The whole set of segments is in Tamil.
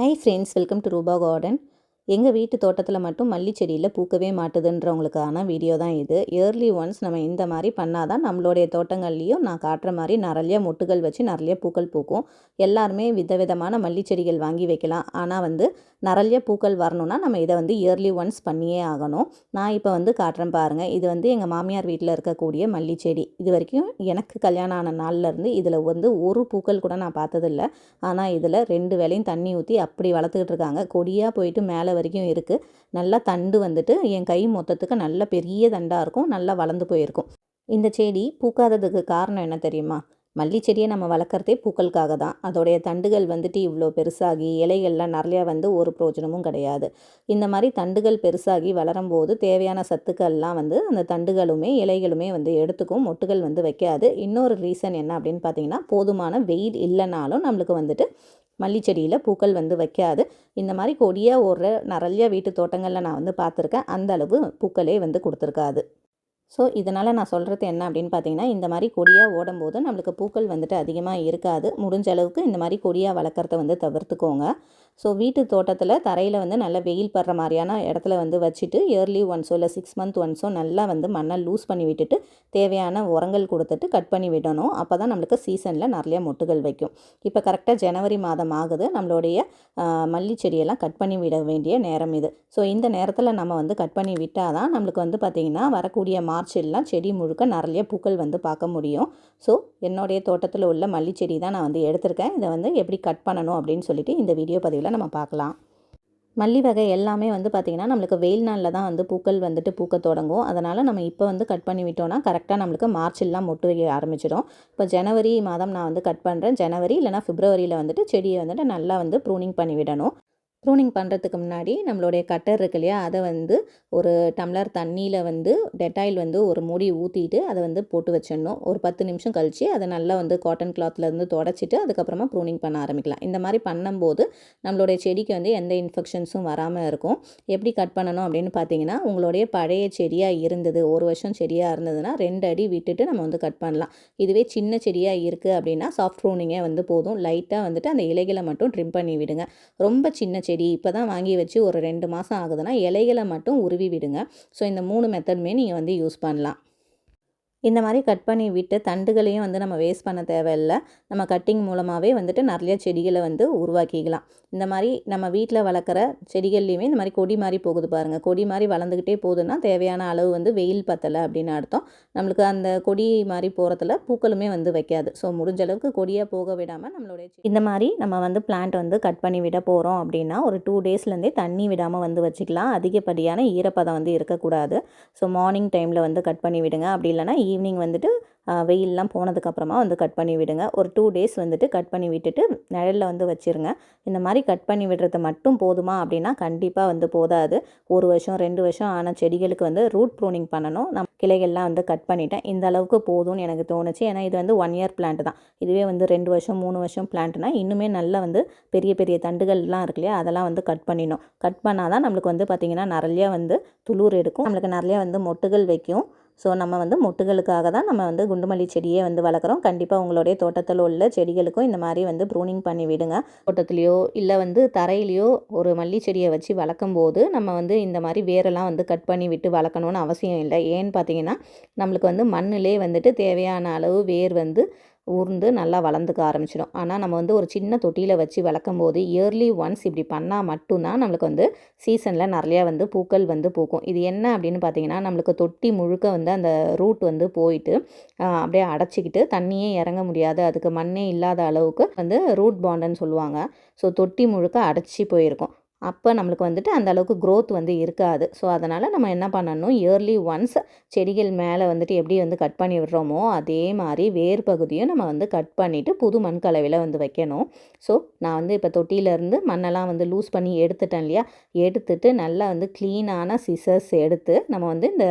Hi friends welcome to Rupa garden எங்கள் வீட்டு தோட்டத்தில் மட்டும் மல்லி செடியில் பூக்கவே மாட்டுதுன்றவங்களுக்கான வீடியோ தான் இது. இயர்லி ஒன்ஸ் நம்ம இந்த மாதிரி பண்ணால் தான் நம்மளுடைய தோட்டங்கள்லேயும் நான் காட்டுற மாதிரி நிறைய மொட்டுகள் வச்சு நிறைய பூக்கள் பூக்கும். எல்லாருமே விதவிதமான மல்லி செடிகள் வாங்கி வைக்கலாம். ஆனால் வந்து நிறைய பூக்கள் வரணும்னா நம்ம இதை வந்து இயர்லி ஒன்ஸ் பண்ணியே ஆகணும். நான் இப்போ வந்து காட்டுறேன் பாருங்கள் இது வந்து எங்கள் மாமியார் வீட்டில் இருக்கக்கூடிய மல்லி செடி. இது வரைக்கும் எனக்கு கல்யாணம் ஆன நாள்லேருந்து இதில் வந்து ஒரு பூக்கள் கூட நான் பார்த்ததில்ல. ஆனால் இதில் ரெண்டு வேளையும் தண்ணி ஊற்றி அப்படி வளர்த்துக்கிட்டு இருக்காங்க. கொடியாக போயிட்டு மேலே வரைக்கும் இருக்குது நல்லா தண்டு வந்துட்டு என் கை மொத்தத்துக்கு நல்ல பெரிய தண்டாக இருக்கும். நல்லா வளர்ந்து போயிருக்கும். இந்த செடி பூக்காததுக்கு காரணம் என்ன தெரியுமா? மல்லி செடியை நம்ம வளர்க்குறதே பூக்களுக்காக தான். அதோடைய தண்டுகள் வந்துட்டு இவ்வளோ பெருசாகி இலைகள்லாம் நிறையா வந்து ஒரு பிரோஜனமும் கிடையாது. இந்த மாதிரி தண்டுகள் பெருசாகி வளரும்போது தேவையான சத்துக்கள்லாம் வந்து அந்த தண்டுகளுமே இலைகளுமே வந்து எடுத்துக்கும் மொட்டுகள் வந்து வைக்காது. இன்னொரு ரீசன் என்ன அப்படின்னு பார்த்தீங்கன்னா போதுமான வெயில் இல்லைனாலும் நம்மளுக்கு வந்துட்டு மல்லி செடியில் பூக்கள் வந்து வைக்காது. இந்த மாதிரி கொடியாக ஒரு நிறைய வீட்டு தோட்டங்களில் நான் வந்து பார்த்துருக்கேன். அந்த அளவு பூக்களே வந்து கொடுத்துருக்காது. ஸோ இதனால் நான் சொல்கிறது என்ன அப்படின்னு பார்த்தீங்கன்னா இந்த மாதிரி கொடியாக ஓடும்போது நம்மளுக்கு பூக்கள் வந்துட்டு அதிகமாக இருக்காது. முடிஞ்ச அளவுக்கு இந்த மாதிரி கொடியாக வளர்க்குறத வந்து தவிர்த்துக்கோங்க. ஸோ வீட்டு தோட்டத்தில் தரையில் வந்து நல்ல வெயில் படுற மாதிரியான இடத்துல வந்து வச்சுட்டு இயர்லி ஒன்ஸோ இல்லை சிக்ஸ் மந்த் ஒன்ஸோ நல்லா வந்து மண்ணை லூஸ் பண்ணி விட்டுட்டு தேவையான உரங்கள் கொடுத்துட்டு கட் பண்ணி விடணும். அப்போ தான் நம்மளுக்கு சீசனில் நிறைய மொட்டுகள் வைக்கும். இப்போ கரெக்டாக ஜனவரி மாதம் ஆகுது. நம்மளுடைய மல்லி செடியெல்லாம் கட் பண்ணி விட வேண்டிய நேரம் இது. ஸோ இந்த நேரத்தில் நம்ம வந்து கட் பண்ணி விட்டால் தான் நம்மளுக்கு வந்து பார்த்திங்கன்னா வரக்கூடிய மா எல்லாம் செடி முழுக்க நிறைய பூக்கள் வந்து பார்க்க முடியும். ஸோ என்னுடைய தோட்டத்தில் உள்ள மல்லி செடி தான் நான் வந்து எடுத்திருக்கேன். இதை வந்து எப்படி கட் பண்ணணும் அப்படின்னு சொல்லிட்டு இந்த வீடியோ பதிவில் நம்ம பார்க்கலாம். மல்லி வகை எல்லாமே வந்து பார்த்திங்கன்னா நம்மளுக்கு வெயில் நாளில் தான் வந்து பூக்கள் வந்துட்டு பூக்க தொடங்கும். அதனால் நம்ம இப்போ வந்து கட் பண்ணி விட்டோம்னா கரெக்டாக நம்மளுக்கு மார்ச்லாம் மொட்டு வைக்க ஆரம்பிச்சிடும். இப்போ ஜனவரி மாதம் நான் வந்து கட் பண்ணுறேன் ஜனவரி இல்லைனா பிப்ரவரியில் வந்துட்டு செடியை வந்துட்டு நல்லா வந்து ப்ரூனிங் பண்ணி விடணும். ப்ரூனிங் பண்ணுறதுக்கு முன்னாடி நம்மளுடைய கட்டர் இருக்கு இல்லையா? அதை வந்து ஒரு டம்ளர் தண்ணியில் வந்து டெட்டாயில் வந்து ஒரு மூடி ஊற்றிட்டு அதை வந்து போட்டு வச்சிடணும். ஒரு பத்து நிமிஷம் கழித்து அதை நல்லா வந்து காட்டன் கிளாத்லேருந்து தொடச்சிட்டு அதுக்கப்புறமா ப்ரூனிங் பண்ண ஆரம்பிக்கலாம். இந்த மாதிரி பண்ணும்போது நம்மளுடைய செடிக்கு வந்து எந்த இன்ஃபெக்ஷன்ஸும் வராமல் இருக்கும். எப்படி கட் பண்ணணும் அப்படின்னு பார்த்தீங்கன்னா உங்களுடைய பழைய செடியாக இருந்தது ஒரு வருஷம் செடியாக இருந்ததுன்னா ரெண்டு அடி விட்டுட்டு நம்ம வந்து கட் பண்ணலாம். இதுவே சின்ன செடியாக இருக்குது அப்படின்னா சாஃப்ட் ப்ரூனிங்கே வந்து போதும். லைட்டாக வந்துட்டு அந்த இலைகளை மட்டும் ட்ரிம் பண்ணி விடுங்க. ரொம்ப சின்ன செடி இப்போ தான் வாங்கி வச்சு ஒரு ரெண்டு மாதம் ஆகுதுன்னா இலைகளை மட்டும் உருவி விடுங்க. ஸோ இந்த மூணு மெத்தடுமே நீங்கள் வந்து யூஸ் பண்ணலாம். இந்த மாதிரி கட் பண்ணி விட்டு தண்டுகளையும் வந்து நம்ம வேஸ்ட் பண்ண தேவையில்லை. நம்ம கட்டிங் மூலமாகவே வந்துட்டு நிறைய செடிகளை வந்து உருவாக்கிக்கலாம். இந்த மாதிரி நம்ம வீட்டில் வளர்க்குற செடிகள்லையுமே இந்த மாதிரி கொடி மாதிரி போகுது பாருங்கள் கொடி மாதிரி வளர்ந்துக்கிட்டே போகுதுன்னா தேவையான அளவு வந்து வெயில் பத்தலை அப்படின்னு அர்த்தம். நம்மளுக்கு அந்த கொடி மாதிரி போகிறதுல பூக்களுமே வந்து வைக்காது. ஸோ முடிஞ்ச அளவுக்கு கொடியாக போக விடாமல் நம்மளுடைய இந்த மாதிரி நம்ம வந்து பிளான்ட் வந்து கட் பண்ணி விட போகிறோம் அப்படின்னா ஒரு டூ டேஸ்லேருந்தே தண்ணி விடாமல் வந்து வச்சுக்கலாம். அதிகப்படியான ஈரப்பதம் வந்து இருக்கக்கூடாது. ஸோ மார்னிங் டைமில் வந்து கட் பண்ணி விடுங்க. அப்படி இல்லைனா ஈவினிங் வந்துட்டு வெயிலெலாம் போனதுக்கப்புறமா வந்து கட் பண்ணி விடுங்க. ஒரு டூ டேஸ் வந்துட்டு கட் பண்ணி விட்டுட்டு நிழலில் வந்து வச்சுருங்க. இந்த மாதிரி கட் பண்ணி விடுறது மட்டும் போதுமா அப்படின்னா கண்டிப்பாக வந்து போதாது. ஒரு வருஷம் ரெண்டு வருஷம் ஆன செடிகளுக்கு வந்து ரூட் ப்ரூனிங் பண்ணணும். நான் கிளைகள்லாம் வந்து கட் பண்ணிட்டேன். இந்த அளவுக்கு போதும்னு எனக்கு தோணுச்சு. ஏன்னா இது வந்து ஒன் இயர் பிளான்ட் தான். இதுவே வந்து ரெண்டு வருஷம் மூணு வருஷம் பிளான்ட்னா இன்னுமே நல்லா வந்து பெரிய பெரிய தண்டுகள்லாம் இருக்கு இல்லையா? அதெல்லாம் வந்து கட் பண்ணிடணும். கட் பண்ணால் தான் நம்மளுக்கு வந்து பார்த்திங்கன்னா நிறையா வந்து துளூர் எடுக்கும். நம்மளுக்கு நிறையா வந்து மொட்டுகள் வைக்கும். ஸோ நம்ம வந்து மொட்டுகளுக்காக தான் நம்ம வந்து குண்டுமல்லி செடியே வந்து வளர்க்குறோம். கண்டிப்பாக உங்களுடைய தோட்டத்தில் உள்ள செடிகளுக்கும் இந்த மாதிரி வந்து ப்ரூனிங் பண்ணி விடுங்க. தோட்டத்துலேயோ இல்லை வந்து தரையிலையோ ஒரு மல்லி செடியை வச்சு வளர்க்கும் போது நம்ம வந்து இந்த மாதிரி வேரெல்லாம் வந்து கட் பண்ணி விட்டு வளர்க்கணும்னு அவசியம் இல்லை. ஏன்னு பார்த்தீங்கன்னா நம்மளுக்கு வந்து மண்ணிலே வந்துட்டு தேவையான அளவு வேர் வந்து ஊர்ந்து நல்லா வளர்ந்துக்க ஆரம்பிச்சிடும். ஆனால் நம்ம வந்து ஒரு சின்ன தொட்டியில் வச்சு வளர்க்கும் போது இயர்லி ஒன்ஸ் இப்படி பண்ணால் மட்டும்தான் நம்மளுக்கு வந்து சீசனில் நிறையா வந்து பூக்கள் வந்து பூக்கும். இது என்ன அப்படின்னு பார்த்தீங்கன்னா நம்மளுக்கு தொட்டி முழுக்க வந்து அந்த ரூட் வந்து போயிட்டு அப்படியே அடைச்சிக்கிட்டு தண்ணியே இறங்க முடியாது. அதுக்கு மண்ணே இல்லாத அளவுக்கு வந்து ரூட் பாண்டுன்னு சொல்லுவாங்க. ஸோ தொட்டி முழுக்க அடைச்சி போயிருக்கும். அப்போ நம்மளுக்கு வந்துட்டு அந்த அளவுக்கு க்ரோத் வந்து இருக்காது. ஸோ அதனால் நம்ம என்ன பண்ணணும்? இயர்லி ஒன்ஸ் செடிகள் மேலே வந்துட்டு எப்படி வந்து கட் பண்ணி விடுறோமோ அதே மாதிரி வேர் பகுதியும் நம்ம வந்து கட் பண்ணிவிட்டு புது மண் கலவையில் வந்து வைக்கணும். ஸோ நான் வந்து இப்போ தொட்டியிலேருந்து மண்ணெல்லாம் வந்து லூஸ் பண்ணி எடுத்துட்டேன் இல்லையா? எடுத்துட்டு நல்லா வந்து க்ளீனான சிசர்ஸ் எடுத்து நம்ம வந்து இந்த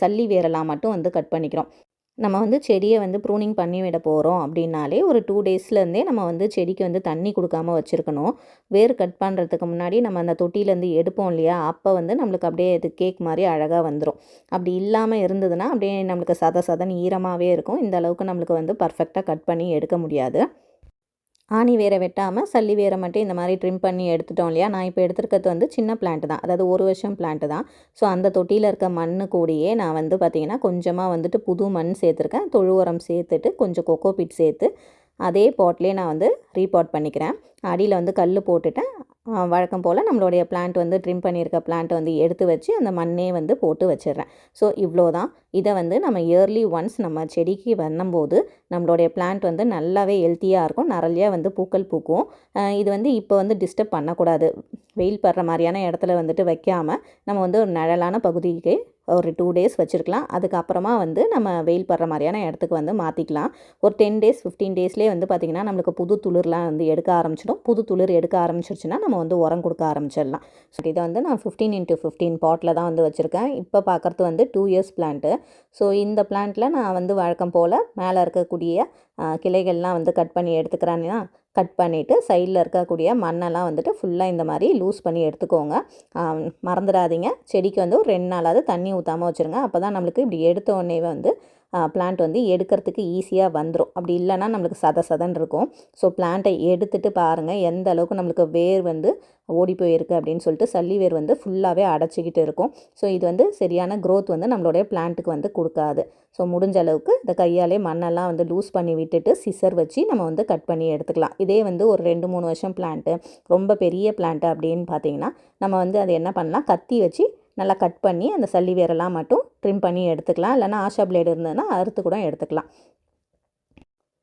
சல்லி வேரெல்லாம் மட்டும் வந்து கட் பண்ணிக்கிறோம். நம்ம வந்து செடியை வந்து ப்ரூனிங் பண்ணி விட போகிறோம் அப்படின்னாலே ஒரு டூ டேஸ்லேருந்தே நம்ம வந்து செடிக்கு வந்து தண்ணி கொடுக்காம வச்சுருக்கணும். வேர் கட் பண்ணுறதுக்கு முன்னாடி நம்ம அந்த தொட்டிலேருந்து எடுப்போம் இல்லையா? அப்போ வந்து நம்மளுக்கு அப்படியே இது கேக் மாதிரி அழகாக வந்துடும் அப்படி இல்லாமல் இருந்ததுன்னா அப்படியே நம்மளுக்கு சத சதன் ஈரமாகவே இருக்கும். இந்த அளவுக்கு நம்மளுக்கு வந்து பர்ஃபெக்டாக கட் பண்ணி எடுக்க முடியாது. ஆணி வேரை வெட்டாமல் சல்லி வேரை மட்டும் இந்த மாதிரி ட்ரிம் பண்ணி எடுத்துட்டோம் இல்லையா? நான் இப்போ எடுத்துருக்கிறது வந்து சின்ன பிளான்ட் தான். அதாவது ஒரு வருஷம் பிளான்ட் தான். ஸோ அந்த தொட்டியில் இருக்க மண் கூடியே நான் வந்து பார்த்திங்கன்னா கொஞ்சமாக வந்துட்டு புது மண் சேர்த்துருக்கேன். தொழு உரம் சேர்த்துட்டு கொஞ்சம் கொக்கோ பிட் சேர்த்து அதே பாட்லேயே நான் வந்து ரீபாட் பண்ணிக்கிறேன். அடியில் வந்து கல் போட்டுட்டேன். வழக்கம் போல் நம்மளுடைய பிளான்ட் வந்து ட்ரிம் பண்ணியிருக்க பிளான்ட்டை வந்து எடுத்து வச்சு அந்த மண்ணே வந்து போட்டு வச்சிடுறேன். ஸோ இவ்வளோ தான் இதை வந்து நம்ம இயர்லி ஒன்ஸ் நம்ம செடிக்கு வரும்போது நம்மளுடைய பிளான்ட் வந்து நல்லாவே ஹெல்த்தியாக இருக்கும். நிறையா வந்து பூக்கள் பூக்கும். இது வந்து இப்போ வந்து டிஸ்டர்ப் பண்ணக்கூடாது. வெயில் படுற மாதிரியான இடத்துல வந்துட்டு வைக்காமல் நம்ம வந்து ஒரு நிழலான பகுதிக்கு ஒரு டூ டேஸ் வச்சுருக்கலாம். அதுக்கப்புறமா வந்து நம்ம வெயில் படுற மாதிரியான இடத்துக்கு வந்து மாற்றிக்கலாம் ஒரு டென் டேஸ் ஃபிஃப்டீன் டேஸ்லேயே வந்து பார்த்திங்கன்னா நம்மளுக்கு புது துளிர்லாம் வந்து எடுக்க ஆரம்பிச்சிடும். புது துளிர் எடுக்க ஆரம்பிச்சிருச்சுன்னா நம்ம வந்து உரம் கொடுக்க ஆரம்பிச்சிடலாம். ஸோ இதை வந்து நான் ஃபிஃப்டீன் இன்ட்டு ஃபிஃப்டீன் பாட்டில் தான் வந்து வச்சுருக்கேன். இப்போ பார்க்குறது வந்து டூ இயர்ஸ் பிளான்ட்டு ஸோ இந்த பிளான்ட்டில் நான் வந்து வழக்கம் போல் மேலே இருக்கக்கூடிய கிளைகள்லாம் வந்து கட் பண்ணி எடுத்துக்கிறேன்னா கட் பண்ணிவிட்டு சைடில் இருக்கக்கூடிய மண்ணெல்லாம் வந்துட்டு ஃபுல்லாக இந்த மாதிரி லூஸ் பண்ணி எடுத்துக்கோங்க. மறந்துடாதீங்க. செடிக்கு வந்து ஒரு ரெண்டு நாளாவது தண்ணி ஊற்றாமல் வச்சுருங்க. அப்போ தான் நம்மளுக்கு இப்படி எடுத்த உடனே வந்து பிளான்ட் வந்து எடுக்கிறதுக்கு ஈஸியாக வந்துடும் அப்படி இல்லைன்னா நம்மளுக்கு சத சதன் இருக்கும். ஸோ பிளான்ட்டை எடுத்துகிட்டு பாருங்கள் எந்த அளவுக்கு நம்மளுக்கு வேர் வந்து ஓடி போயிருக்கு அப்படின்னு சொல்லிட்டு சல்லி வேர் வந்து ஃபுல்லாகவே அடைச்சிக்கிட்டு இருக்கும். ஸோ இது வந்து சரியான க்ரோத் வந்து நம்மளுடைய பிளான்ட்டுக்கு வந்து கொடுக்காது. ஸோ முடிஞ்ச அளவுக்கு இந்த கையாலே மண்ணெல்லாம் வந்து லூஸ் பண்ணி விட்டுட்டு சிசர் வச்சு நம்ம வந்து கட் பண்ணி எடுத்துக்கலாம். இதே வந்து ஒரு ரெண்டு மூணு வருஷம் பிளான்ட்டு ரொம்ப பெரிய பிளான்ட்டு அப்படின்னு பார்த்தீங்கன்னா நம்ம வந்து அதை என்ன பண்ணலாம்? கத்தி வச்சு நல்லா கட் பண்ணி அந்த சல்லி வேரெல்லாம் மட்டும் ட்ரிம் பண்ணி எடுத்துக்கலாம். இல்லைனா ஆஷா பிளேடு இருந்ததுன்னா அறுத்து கூட எடுத்துக்கலாம்.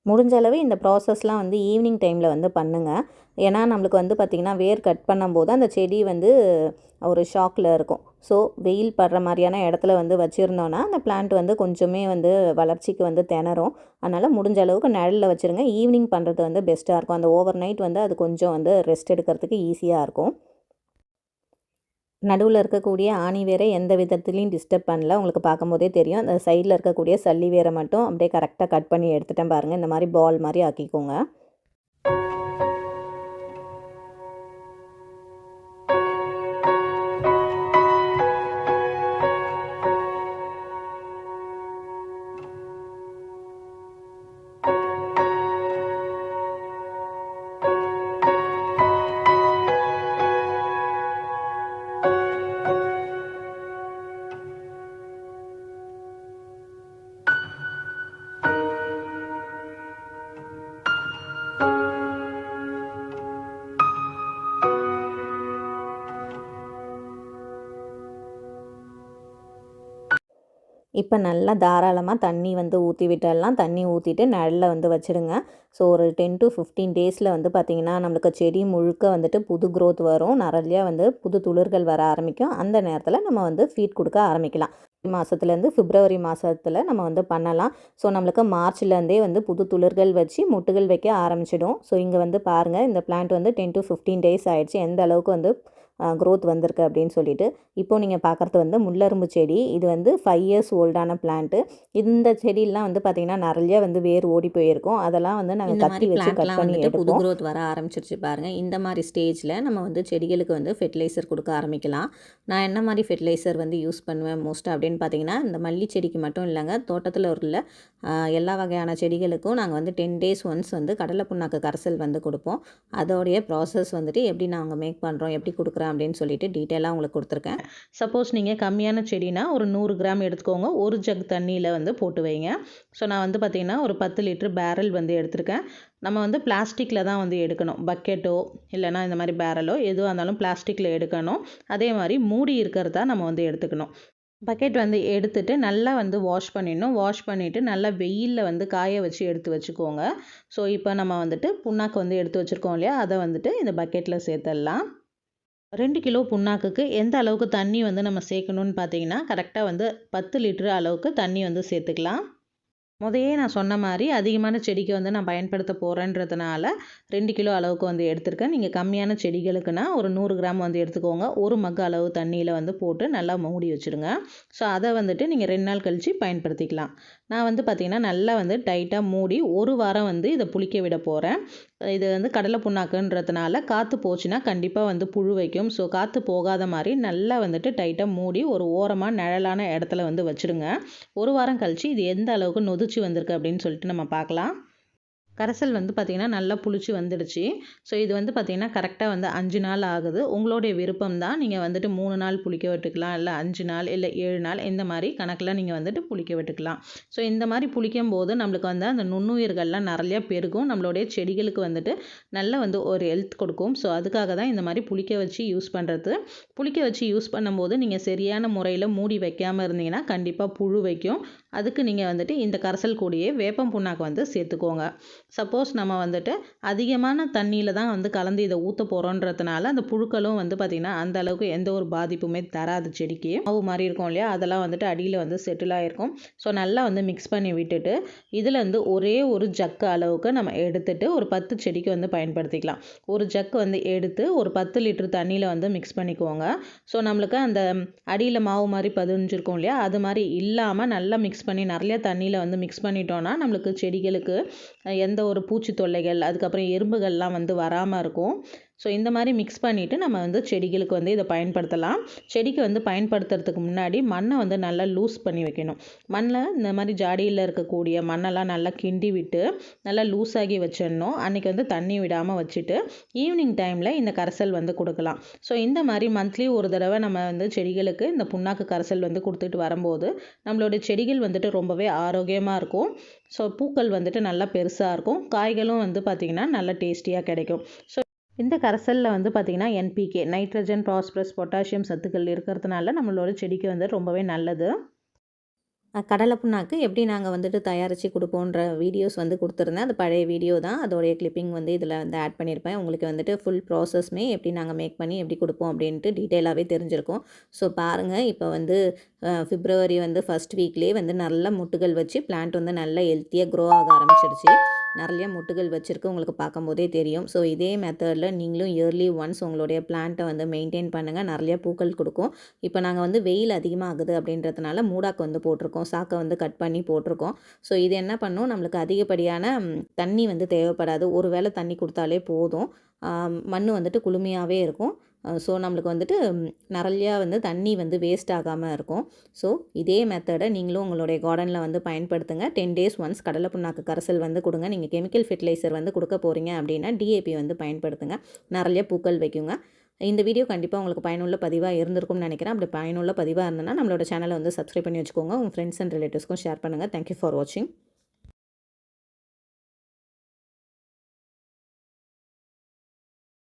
முடிஞ்ச அளவு இந்த ப்ராசஸ்லாம் வந்து ஈவினிங் டைமில் வந்து பண்ணுங்கள் ஏன்னா நம்மளுக்கு வந்து பார்த்திங்கன்னா வேர் கட் பண்ணும்போது அந்த செடி வந்து ஒரு ஷாக்கில் இருக்கும். ஸோ வெயில் படுற மாதிரியான இடத்துல வந்து வச்சுருந்தோன்னா அந்த பிளான்ட் வந்து கொஞ்சமே வந்து வளர்ச்சிக்கு வந்து திணறும். அதனால் முடிஞ்ச அளவுக்கு நிழலில் வச்சுருங்க. ஈவினிங் பண்ணுறது வந்து பெஸ்ட்டாக இருக்கும். அந்த ஓவர் நைட் வந்து அது கொஞ்சம் வந்து ரெஸ்ட் எடுக்கிறதுக்கு ஈஸியாக இருக்கும். நடுவில் இருக்கக்கூடிய ஆணி வேரை எந்த விதத்துலையும் டிஸ்டர்ப் பண்ணல. உங்களுக்கு பார்க்கும்போதே தெரியும். அந்த சைடில் இருக்கக்கூடிய சல்லி வேரை மட்டும் அப்படியே கரெக்டாக கட் பண்ணி எடுத்துட்டேன் பாருங்கள் இந்த மாதிரி பால் மாதிரி ஆக்கிக்கோங்க. இப்போ நல்லா தாராளமாக தண்ணி வந்து ஊற்றி விட்டுடலாம். தண்ணி ஊற்றிட்டு நிழலில் வந்து வச்சுடுங்க. ஸோ ஒரு டென் டு ஃபிஃப்டீன் டேஸில் வந்து பார்த்திங்கன்னா நம்மளுக்கு செடி முழுக்க வந்துட்டு புது க்ரோத் வரும். நிறையா வந்து புது துளிர்கள் வர ஆரம்பிக்கும். அந்த நேரத்தில் நம்ம வந்து ஃபீட் கொடுக்க ஆரம்பிக்கலாம். மாதத்துலேருந்து பிப்ரவரி மாதத்தில் நம்ம வந்து பண்ணலாம். ஸோ நம்மளுக்கு மார்ச்லேருந்தே வந்து புது துளிர்கள் வச்சு முட்டுகள் வைக்க ஆரம்பிச்சிடும். ஸோ இங்கே வந்து பாருங்கள் இந்த பிளான்ட் வந்து டென் டு ஃபிஃப்டீன் டேஸ் ஆகிடுச்சு எந்த அளவுக்கு வந்து க்ரோத் வந்திருக்கு அப்படின்னு சொல்லிட்டு இப்போ நீங்கள் பார்க்குறது வந்து முள்ளரும்பு செடி. இது வந்து ஃபைவ் இயர்ஸ் ஓல்டான பிளான்ட்டு இந்த செடியெல்லாம் வந்து பார்த்திங்கன்னா நிறைய வந்து வேர் ஓடி போயிருக்கும். அதெல்லாம் வந்து நாங்கள் கத்தி வச்சு கட் பண்ணி புது க்ரோத் வர ஆரம்பிச்சிருச்சு பாருங்கள் இந்த மாதிரி ஸ்டேஜில் நம்ம வந்து செடிகளுக்கு வந்து ஃபெர்டிலைசர் கொடுக்க ஆரம்பிக்கலாம். நான் என்ன மாதிரி ஃபெர்டிலைசர் வந்து யூஸ் பண்ணுவேன் மோஸ்ட் அப்படின்னு பார்த்தீங்கன்னா இந்த மல்லி செடிக்கு மட்டும் இல்லைங்க. தோட்டத்தில் உள்ள எல்லா வகையான செடிகளுக்கும் நாங்கள் வந்து டென் டேஸ் ஒன்ஸ் வந்து கடலை புண்ணாக்கு கரைசல் வந்து கொடுப்போம். அதோடைய ப்ராசஸ் வந்துட்டு எப்படி நாங்கள் மேக் பண்ணுறோம் எப்படி கொடுக்குறோம் அப்படின்னு சொல்லிட்டு டீட்டெயிலாக உங்களுக்கு கொடுத்துருக்கேன். சப்போஸ் நீங்கள் கம்மியான செடினா ஒரு நூறு கிராம் எடுத்துக்கோங்க. ஒரு ஜக் தண்ணியில் வந்து போட்டு வைங்க. ஸோ நான் வந்து பார்த்திங்கன்னா ஒரு பத்து லிட்டர் பேரல் வந்து எடுத்திருக்கேன். நம்ம வந்து பிளாஸ்டிக்கில் தான் வந்து எடுக்கணும். பக்கெட்டோ இல்லைனா இந்த மாதிரி பேரலோ எதுவாக இருந்தாலும் பிளாஸ்டிக்கில் எடுக்கணும். அதே மாதிரி மூடி இருக்கிறதா நம்ம வந்து எடுத்துக்கணும். பக்கெட் வந்து எடுத்துட்டு நல்லா வந்து வாஷ் பண்ணிடணும். வாஷ் பண்ணிவிட்டு நல்லா வெயிலில் வந்து காய வச்சு எடுத்து வச்சுக்கோங்க. ஸோ இப்போ நம்ம வந்துட்டு புண்ணாக்கு வந்து எடுத்து வச்சுருக்கோம் இல்லையா? அதை வந்துட்டு இந்த பக்கெட்டில் சேர்த்துடலாம். ரெண்டு கிலோ புண்ணாக்குக்கு எந்த அளவுக்கு தண்ணி வந்து நம்ம சேர்க்கணுன்னு பார்த்தீங்கன்னா கரெக்டாக வந்து பத்து லிட்டரு அளவுக்கு தண்ணி வந்து சேர்த்துக்கலாம். முதையே நான் சொன்ன மாதிரி அதிகமான செடிக்கு வந்து நான் பயன்படுத்த போகிறேன்றதுனால ரெண்டு கிலோ அளவுக்கு வந்து எடுத்திருக்கேன். நீங்கள் கம்மியான செடிகளுக்குன்னா ஒரு நூறு கிராம் வந்து எடுத்துக்கோங்க. ஒரு மக்கு அளவு தண்ணியில் வந்து போட்டு நல்லா மூடி வச்சுருங்க. ஸோ அதை வந்துட்டு நீங்கள் ரெண்டு நாள் கழித்து பயன்படுத்திக்கலாம். நான் வந்து பார்த்திங்கன்னா நல்லா வந்து டைட்டாக மூடி ஒரு வாரம் வந்து இதை புளிக்க விட போகிறேன் இது வந்து கடலை புண்ணாக்குன்றதுனால காற்று போச்சுன்னா கண்டிப்பாக வந்து புழு வைக்கும். ஸோ காற்று போகாத மாதிரி நல்லா வந்துட்டு டைட்டாக மூடி ஒரு ஓரமாக நிழலான இடத்துல வந்து வச்சுடுங்க ஒரு வாரம் கழித்து இது எந்த அளவுக்கு நொதிச்சு வந்திருக்கு அப்படின்னு சொல்லிட்டு நம்ம பார்க்கலாம். கரைசல் வந்து பார்த்திங்கன்னா நல்லா புளிச்சு வந்துடுச்சு. ஸோ இது வந்து பார்த்திங்கன்னா கரெக்டாக வந்து அஞ்சு நாள் ஆகுது. உங்களுடைய விருப்பம் தான். நீங்கள் வந்துட்டு மூணு நாள் புளிக்க விட்டுக்கலாம். இல்லை அஞ்சு நாள் இல்லை ஏழு நாள் இந்த மாதிரி கணக்கில் நீங்கள் வந்துட்டு புளிக்க விட்டுக்கலாம். ஸோ இந்த மாதிரி புளிக்கும் போது நம்மளுக்கு வந்து அந்த நுண்ணுயிர்கள்லாம் நிறையா பெருகும். நம்மளுடைய செடிகளுக்கு வந்துட்டு நல்ல வந்து ஒரு ஹெல்த் கொடுக்கும். ஸோ அதுக்காக தான் இந்த மாதிரி புளிக்க வச்சு யூஸ் பண்ணுறது புளிக்க வச்சு யூஸ் பண்ணும்போது நீங்கள் சரியான முறையில் மூடி வைக்காமல் இருந்தீங்கன்னா கண்டிப்பாக புழு வைக்கும். அதுக்கு நீங்கள் வந்துட்டு இந்த கரைசல் கூடயே வேப்பம் புண்ணாக்கு வந்து சேர்த்துக்கோங்க. சப்போஸ் நம்ம வந்துட்டு அதிகமான தண்ணியில் தான் வந்து கலந்து இதை ஊற்ற போகிறோன்றதுனால அந்த புழுக்களும் வந்து பார்த்திங்கன்னா அந்த அளவுக்கு எந்த ஒரு பாதிப்புமே தராது செடிக்கு. மாவு மாதிரி இருக்கும் இல்லையா? அதெல்லாம் வந்துட்டு அடியில் வந்து செட்டில் ஆகிருக்கும் ஸோ நல்லா வந்து மிக்ஸ் பண்ணி விட்டுட்டு இதுலேருந்து ஒரே ஒரு ஜக்கு அளவுக்கு நம்ம எடுத்துட்டு ஒரு பத்து செடிக்கு வந்து பயன்படுத்திக்கலாம். ஒரு ஜக்கு வந்து எடுத்து ஒரு பத்து லிட்டர் தண்ணியில் வந்து மிக்ஸ் பண்ணிக்குவோங்க ஸோ நம்மளுக்கு அந்த அடியில் மாவு மாதிரி பதிஞ்சிருக்கும் இல்லையா? அது மாதிரி இல்லாமல் நல்லா மிக்ஸ் பண்ணி நிறைய தண்ணியில் வந்து மிக்ஸ் பண்ணிட்டோன்னா நம்மளுக்கு செடிகளுக்கு எந்த ஒரு பூச்சி தொல்லைகள் அதுக்கப்புறம் எறும்புகள்லாம் வந்து வராமல் இருக்கும். ஸோ இந்த மாதிரி மிக்ஸ் பண்ணிவிட்டு நம்ம வந்து செடிகளுக்கு வந்து இதை பயன்படுத்தலாம். செடிக்கு வந்து பயன்படுத்துறதுக்கு முன்னாடி மண்ணை வந்து நல்லா லூஸ் பண்ணி வைக்கணும். மண்ணில் இந்த மாதிரி ஜாடியில் இருக்கக்கூடிய மண்ணெல்லாம் நல்லா கிண்டி விட்டு நல்லா லூஸாகி வச்சிடணும். அன்றைக்கி வந்து தண்ணி விடாமல் வச்சுட்டு ஈவினிங் டைமில் இந்த கரைசல் வந்து கொடுக்கலாம். ஸோ இந்த மாதிரி மந்த்லி ஒரு தடவை நம்ம வந்து செடிகளுக்கு இந்த புண்ணாக்கு கரைசல் வந்து கொடுத்துட்டு வரும்போது நம்மளுடைய செடிகள் வந்துட்டு ரொம்பவே ஆரோக்கியமாக இருக்கும். ஸோ பூக்கள் வந்துட்டு நல்லா பெருசாக இருக்கும். காய்களும் வந்து பார்த்திங்கன்னா நல்லா டேஸ்டியாக கிடைக்கும். ஸோ இந்த கரைசலில் வந்து பார்த்திங்கன்னா என்பிகே நைட்ரஜன் பாஸ்பரஸ் பொட்டாசியம் சத்துக்கள் இருக்கிறதுனால நம்மளோட செடிக்கு வந்து ரொம்பவே நல்லது. கடலை புண்ணாக்கு எப்படி நாங்கள் வந்துட்டு தயாரித்து கொடுப்போன்ற வீடியோஸ் வந்து கொடுத்துருந்தேன். அது பழைய வீடியோ தான். அதோடைய கிளிப்பிங் வந்து இதில் வந்து ஆட் பண்ணியிருப்பேன் உங்களுக்கு வந்துட்டு ஃபுல் ப்ராசஸ்மே எப்படி நாங்கள் மேக் பண்ணி எப்படி கொடுப்போம் அப்படின்ட்டு டீட்டெயிலாகவே தெரிஞ்சிருக்கும். ஸோ பாருங்கள் இப்போ வந்து ஃபிப்ரவரி வந்து ஃபஸ்ட் வீக்லேயே வந்து நல்ல முட்டுகள் வச்சு பிளான்ட் வந்து நல்லா ஹெல்த்தியாக க்ரோ ஆக ஆரம்பிச்சிருச்சு. நிறைய முட்டுகள் வச்சுருக்கு உங்களுக்கு பார்க்கும்போதே தெரியும். ஸோ இதே மெத்தடில் நீங்களும் இயர்லி ஒன்ஸ் உங்களுடைய பிளான்ட்டை வந்து மெயின்டைன் பண்ணுங்கள் நிறைய பூக்கள் கொடுக்கும். இப்போ நாங்கள் வந்து வெயில் அதிகமாகுது அப்படின்றதுனால மூடாக்கு வந்து போட்டிருக்கோம். சாக்கை வந்து கட் பண்ணி போட்டிருக்கோம். ஸோ இது என்ன பண்ணும்? நம்மளுக்கு அதிகப்படியான தண்ணி வந்து தேவைப்படாது. ஒரு வேளை தண்ணி கொடுத்தாலே போதும். மண் வந்துட்டு குளுமையாகவே இருக்கும். ஸோ நம்மளுக்கு வந்துட்டு நிறையா வந்து தண்ணி வந்து வேஸ்ட் ஆகாமல் இருக்கும். ஸோ இதே மெத்தடை நீங்களும் உங்களுடைய கார்டனில் வந்து பயன்படுத்துங்க. டென் டேஸ் ஒன்ஸ் கடலை புண்ணாக்கு கரைசல் வந்து கொடுங்க. நீங்கள் கெமிக்கல் ஃபெர்டிலைசர் வந்து கொடுக்க போகிறீங்க அப்படின்னா டிஏபி வந்து பயன்படுத்துங்க. நிறைய பூக்கள் வைக்குங்க. இந்த வீடியோ கண்டிப்பாக உங்களுக்கு பயனுள்ள பதிவாக இருந்திருக்கும்னு நினைக்கிறேன். அப்படி பயனுள்ள பதிவாக இருந்ததுன்னா நம்மளோட சேனலை வந்து சப்ஸ்கிரைப் பண்ணி வச்சுக்கோங்க. உங்கள் ஃப்ரெண்ட்ஸ் அண்ட் ரிலேட்டிவ்ஸ்க்கும் ஷேர் பண்ணுங்கள் தேங்க்யூ ஃபார் வாட்சிங்